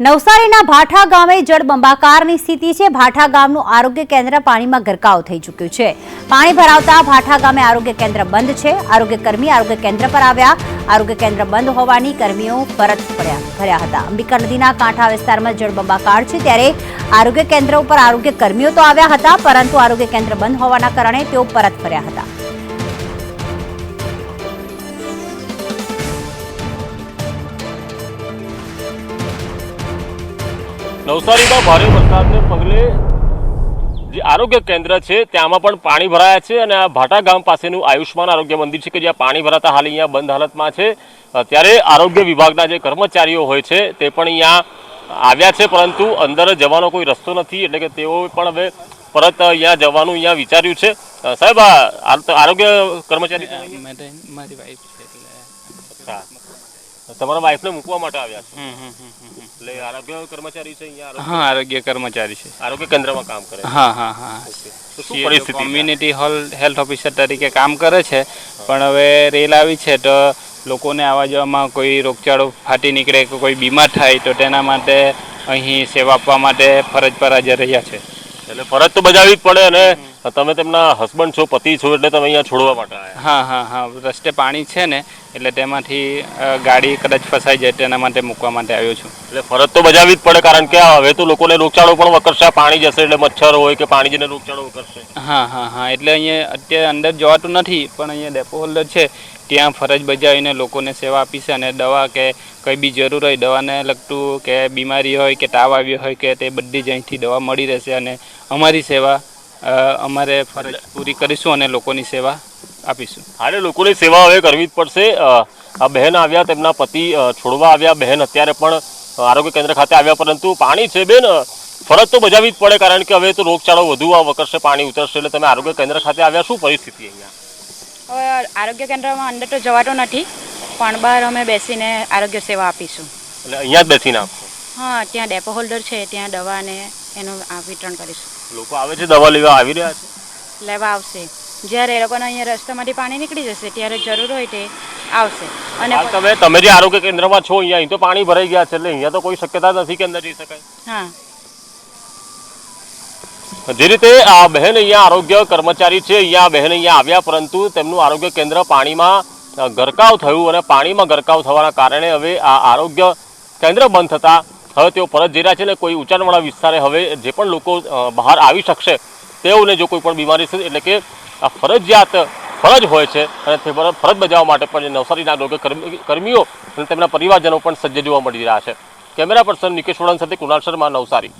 નવસારીના ભાઠા ગામે જળબંબાકારની સ્થિતિ છે. ભાઠા ગામનું આરોગ્ય કેન્દ્ર પાણીમાં ગરકાવ થઈ ચૂક્યું છે. પાણી ભરાવતા ભાઠા ગામે આરોગ્ય કેન્દ્ર બંધ છે. આરોગ્ય કર્મી આરોગ્ય કેન્દ્ર પર આવ્યા. આરોગ્ય કેન્દ્ર બંધ હોવાની કર્મીઓ પરત ફર્યા ભર્યા હતા. અંબિકા નદીના કાંઠા વિસ્તારમાં જળબંબાકાર છે. ત્યારે આરોગ્ય કેન્દ્ર ઉપર આરોગ્ય કર્મીઓ તો આવ્યા હતા, પરંતુ આરોગ્ય કેન્દ્ર બંધ હોવાના કારણે તેઓ પરત ફર્યા હતા. નવસારીમાં ભારે વરસાદને પગલે જે આરોગ્ય કેન્દ્ર છે ત્યાંમાં પણ પાણી ભરાયા છે અને આ ભાટા ગામ પાસેનું આયુષ્માન આરોગ્ય મંદિર છે કે જ્યાં પાણી ભરાતા હાલ અહીંયા બંધ હાલતમાં છે ત્યારે આરોગ્ય વિભાગના જે કર્મચારીઓ હોય છે તે પણ અહીંયા આવ્યા છે પરંતુ અંદર જવાનો કોઈ રસ્તો નથી એટલે કે તેઓ પણ હવે પરત અહીંયા જવાનું અહીંયા વિચાર્યું છે સાહેબ આરોગ્ય કર્મચારી મારી વાઈફ છે. તમારા વાઈફને મૂકવા માટે આવ્યા છે. એટલે આરોગ્ય કર્મચારી છે અહીંયા હા આરોગ્ય કર્મચારી છે. આરોગ્ય કેન્દ્રમાં કામ કરે હા હા હા. પરિસ્થિતિ કોમ્યુનિટી હોલ હેલ્થ ઓફિસર તરીકે કામ કરે છે પણ હવે રેલ આવી છે તો લોકોને આવવા જવામાં કોઈ રોગચાળો ફાટી નીકળે કે કોઈ બીમાર થાય તો તેના માટે અહીં સેવા આપવા માટે ફરજ પર હાજર રહ્યા છે. એટલે ફરજ તો બજાવવી જ પડે અને તમે તેમના હસબન્ડ છો પતિ છો એટલે તમે અહીંયા છોડવા માટે આવ્યા. હા હા હા રસ્તે પાણી છે ને એટલે તેમાંથી ગાડી કદાચ ફસાઈ જાય તેના માટે મૂકવા માટે આવ્યો છું. એટલે ફરજ તો બજાવવી જ પડે કારણ કે હવે તો લોકોને રોગચાળો પણ વકરશે પાણી જશે એટલે મચ્છર હોય કે પાણી જઈને રોગચાળો વકરશે. હા હા હા એટલે અહીંયા અત્યારે અંદર જવાતું નથી પણ અહીંયા ડેપો હોલ્ડર છે ત્યાં ફરજ બજાવીને લોકોને સેવા આપી છે અને દવા કે કંઈ બી જરૂર હોય દવાને લગતું કે બીમારી હોય કે તાવ આવ્યો હોય કે તે બધી જ અહીંથી દવા મળી રહેશે અને અમારી સેવા અમારે ફરજ પૂરી કરીશું અને લોકોની સેવા આપીશું. હાલે લોકોની સેવા હવે કરવી જ પડશે. આ બહેન આવ્યા તેમના પતિ છોડવા આવ્યા. બહેન અત્યારે પણ આરોગ્ય કેન્દ્ર ખાતે આવ્યા પરંતુ પાણી છે બેન ફરજ તો બજાવવી જ પડે કારણ કે હવે તો રોગચાળો વધુ આ વકરશે પાણી ઉતરશે એટલે તમે આરોગ્ય કેન્દ્ર ખાતે આવ્યા. શું પરિસ્થિતિ અહીંયા? હવે આરોગ્ય કેન્દ્રમાં અંદર તો જવાતો નથી પણ બહાર અમે બેસીને આરોગ્ય સેવા આપીશું. એટલે અહીંયા જ બેસીને આપશો હા ત્યાં ડેપો હોલ્ડર છે ત્યાં દવા અને એનું આ વિતરણ કરીશું. લોકો આવે છે દવા લેવા આવી રહ્યા છે? લેવા આવશે. જ્યારે એ લોકોને અહીંયા રસ્તામાંથી પાણી નીકળી જશે ત્યારે જરૂર હોય તે આવશે. અને તમે તમે જે આરોગ્ય કેન્દ્રમાં છો અહીંયા અહીં તો પાણી ભરાઈ ગયા છે એટલે અહીંયા તો કોઈ શક્યતા નથી કે અંદર જઈ શકાય. હા. જે રીતે આ બહેન અહીંયા આરોગ્ય કર્મચારી છે અહીંયા બહેન અહીંયા આવ્યા પરંતુ તેમનું આરોગ્ય કેન્દ્ર પાણીમાં ગરકાવ થયું અને પાણીમાં ગરકાવ થવાના કારણે હવે આ આરોગ્ય કેન્દ્ર બંધ થતા હવે તેઓ પરત જઈ રહ્યા છે ને કોઈ ઊંચાણવાળા વિસ્તારે હવે જે પણ લોકો બહાર આવી શકશે, તેઓને જો કોઈ પણ બીમારી છે એટલે કે આ ફરજિયાત ફરજ હોય છે, અને તે ફરજ બજાવવા માટે પણ નવસારીના આરોગ્ય કર્મીઓ અને તેમના પરિવારજનો પણ સજ્જ જોવા મળી રહ્યા છે. કેમેરા પર્સન નિકેશ વડન સાથે કુણાલ શર્મા, નવસારી.